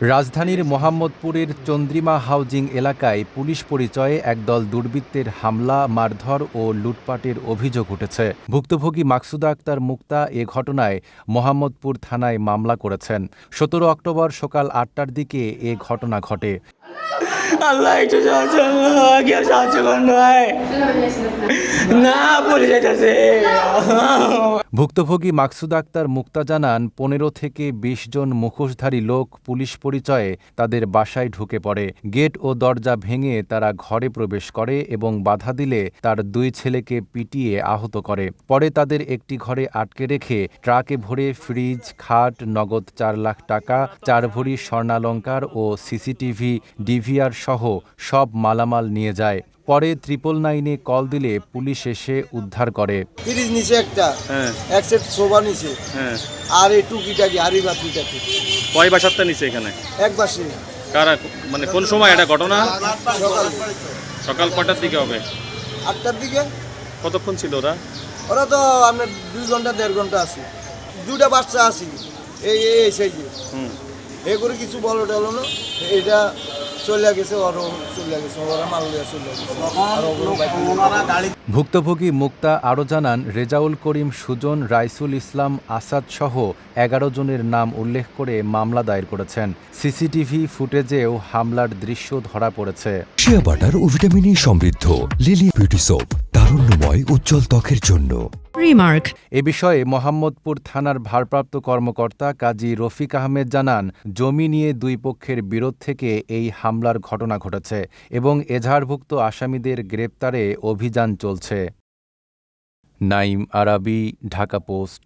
রাজধানীর মোহাম্মদপুরের চন্দ্রিমা হাউজিং এলাকায় পুলিশ পরিচয়ে একদল দুর্বৃত্তের হামলা, মারধর ও লুটপাটের অভিযোগ উঠেছে। ভুক্তভোগী মাকসুদা আক্তার মুক্তা এ ঘটনায় মোহাম্মদপুর থানায় মামলা করেছেন। সতেরো অক্টোবর সকাল আটটার দিকে এ ঘটনা ঘটে। আল্লাহ সাহায্য সাহায্য না ভুক্তভোগী মাকসুদ আক্তার মুক্তা জানান, পনেরো থেকে ২০ জন মুখোশধারী লোক পুলিশ পরিচয়ে তাদের বাসায় ঢুকে পড়ে। গেট ও দরজা ভেঙে তারা ঘরে প্রবেশ করে এবং বাধা দিলে তার দুই ছেলেকে পিটিয়ে আহত করে। পরে তাদের একটি ঘরে আটকে রেখে ট্রাকে ভরে ফ্রিজ, খাট, নগদ চার লাখ টাকা চার ভরি স্বর্ণালঙ্কার ও সিসিটিভি, ডিভিআর সহ সব মালামাল নিয়ে যায়। পরে ত্রিপল নাইনে কল দিলে পুলিশ এসে উদ্ধার করে। ফ্রিজ নিচে একটা। হ্যাঁ। এক সেট সোফা নিচে হ্যাঁ। আর এই টুকিটাকি হাড়ি বাতিটাকি কয় বাসারটা নিচে এখানে? এক বাসে। কারা মানে কোন সময় এটা ঘটনা? সকাল। সকাল কটার দিকে হবে? আটটার দিকে। কতক্ষণ ছিল ওরা? ওরা তো আপনার দুই ঘণ্টা দেড় ঘণ্টা আছে। দুটা বাচ্চা আছি। এই এই এই সাইজে। হুম। এ করে কিছু বলো টলো না। এটা চলে গেছে ওরও চলে গেছে ওরা মাল লিয়া চলে গেছে। আর ওগুলো বাইকে- ভুক্তভোগী মুক্তা আরও জানান রেজাউল করিম সুজন রাইসুল ইসলাম আসাদ সহ এগারো জনের নাম উল্লেখ করে মামলা দায়ের করেছেন। সিসিটিভি ফুটেজেও হামলার দৃশ্য ধরা পড়েছে। শিয়া বাটার ও ভিটামিন সমৃদ্ধ লিলি বিউটি সোপ তারুণ্যময় উজ্জ্বল ত্বকের জন্য। Remark. এ বিষয়ে মোহাম্মদপুর থানার ভারপ্রাপ্ত কর্মকর্তা কাজী রফিক আহমেদ জানান, জমি নিয়ে দুই পক্ষের বিরোধ থেকে এই হামলার ঘটনা ঘটেছে এবং এজাহারভুক্ত আসামিদের গ্রেপ্তারে অভিযান চলছে নাইম আরাবি, ঢাকা পোস্ট